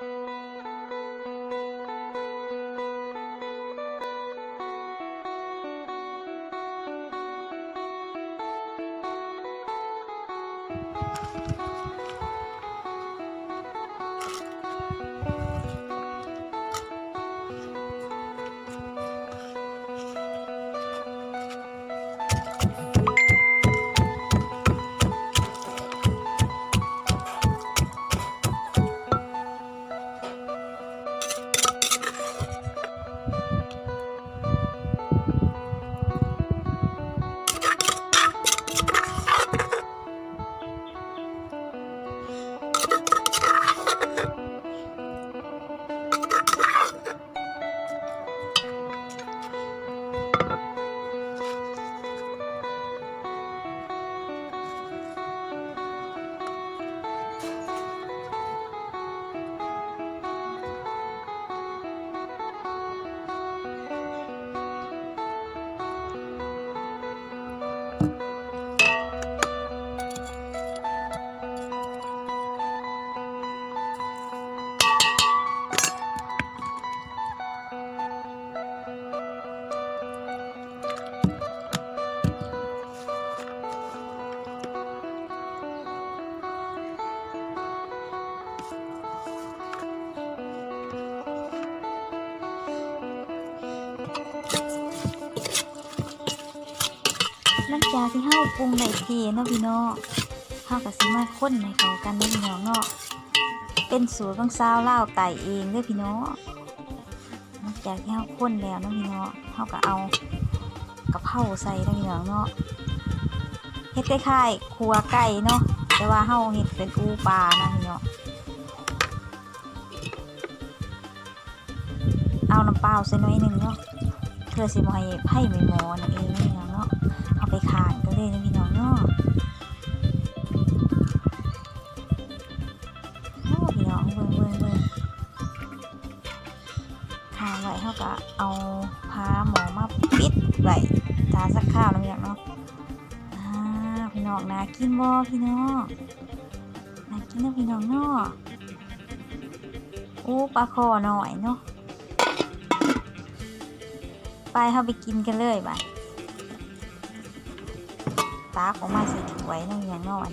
Música หลังจากที่เฮาปรุงได้ทีเนาะพี่น้องเฮาก็สิมาคนให้เข้ากันเนาะพี่น้องเนาะเป็นสูตรของสาวเล่าไต่เองเด้อพี่น้องหลังจากที่เฮาคนแล้วเนาะพี่น้องเฮาก็เอากะเพราใส่เนาะพี่น้องเนาะเฮ็ดคล้ายๆขัวไก่เนาะแต่ว่าเฮาเฮ็ดเป็นอูปลานะพี่น้องเอาน้ำเปล่าใส่หน่อยนึงเนาะเพื่อสิบ่ให้ไผ่ไม่หมอนั่นเองเนาะ ไปขายก็เลยนะพี่น้องเนาะโอ้พี่น้องเบิ่งเบิ่งเบิ่งขางไว้เขาก็เอาผ้าหมอมาปิดไว้จาสักข้าวนะพี่น้องเนาะอ่าพี่น้องนากินบ่พี่น้องนากินนะพี่น้องเนาะโอ้ปลาคอหน่อยเนาะไปเข้าไปกินกันเลยบ่ ตากออกมาใส่ถ้วยนั่นอย่างนอน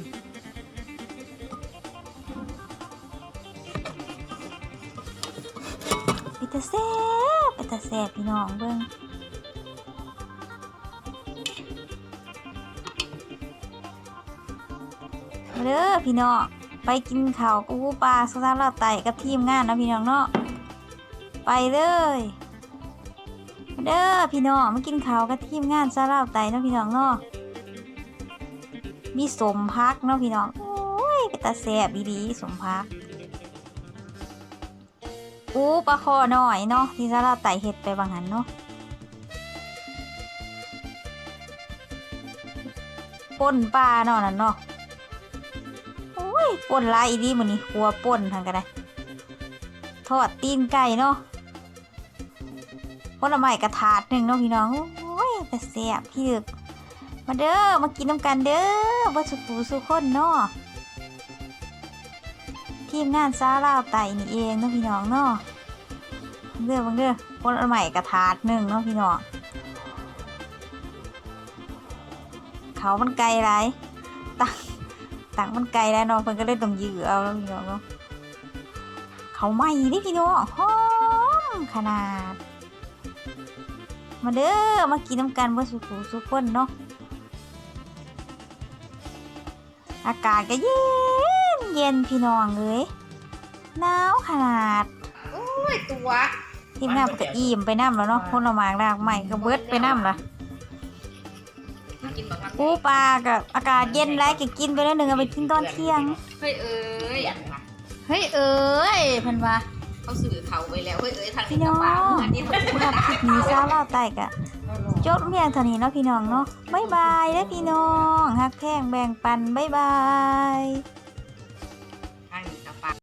ไปตาแซ่บไปตาแซ่บพี่น้องเบิ่งมาเด้อพี่น้องไปกินข้าวกูปลาสซาลาไตกับทีมงานนะพี่น้องเนาะไปเลยเด้อพี่น้องมากินข้าวกับทีมงานซาลาไตนาะพี่น้องเนาะ มีสมพักเนาะพี่น้องโอ้ยเป็นตาแสบดีๆสมพักอู้ปลาคอหน่อยเนาะที่ซาลาไต่เห็ดไปบางหันเนาะป่นปลาเนาะนั่นเนาะโอ้ยป่นลายอีดีมันนี่ครัวป่นทางกันได้ทอดตีนไก่เนาะผลไม้กระถาดหนึ่งเนาะพี่น้องโอ้ยแต่แสบพี่ดึก มาเด้อ มากินน้ำกันเด้อวัสุปูสุคนเนาะทีมงานซาลาวไตนี่เองเนาะพี่น้องเนาะเด้อบังเด้อคนใหม่กระถาดหนึ่งเนาะพี่น้องเขามันไกลไรตักตักมันไกลแล้วเนาะเพิ่นก็เลยต้องยื้อเอาแล้วพี่น้องเนาะเขาใหม่ดิพี่น้องหอมขนาด มาเด้อมากินน้ำกันวัสุปูสุคนเนาะ อากาศก็เย็นเย็นพี่น้องเลยหนาวขนาดโอ้ยตัวทีมงานก็อิ่มไปน้ำแล้วเนาะคนละหมากรากใหม่ก็เบิดไปน้ำละมากินบักมันปูปลากับอากาศเย็นแล้วก็กินไปแล้วหนึ่งเอาไปกินตอนเที่ยง เฮ้ยเอ้ยอันว่ะเฮ้ยเอ้ยเพิ่นว่า เขาสื่อเขาไปแล้วเฮ้ยเอ้ยทางพี่นี้น้ก็องปากอันนี้สำหรับคลิปนี้ซาลาวไต่กะจบเพียงเท่านี้เนาะพี่น้องเนาะบ๊ายบายเด้อพี่น้องฮักแพงแบ่งปันบ๊ายบาย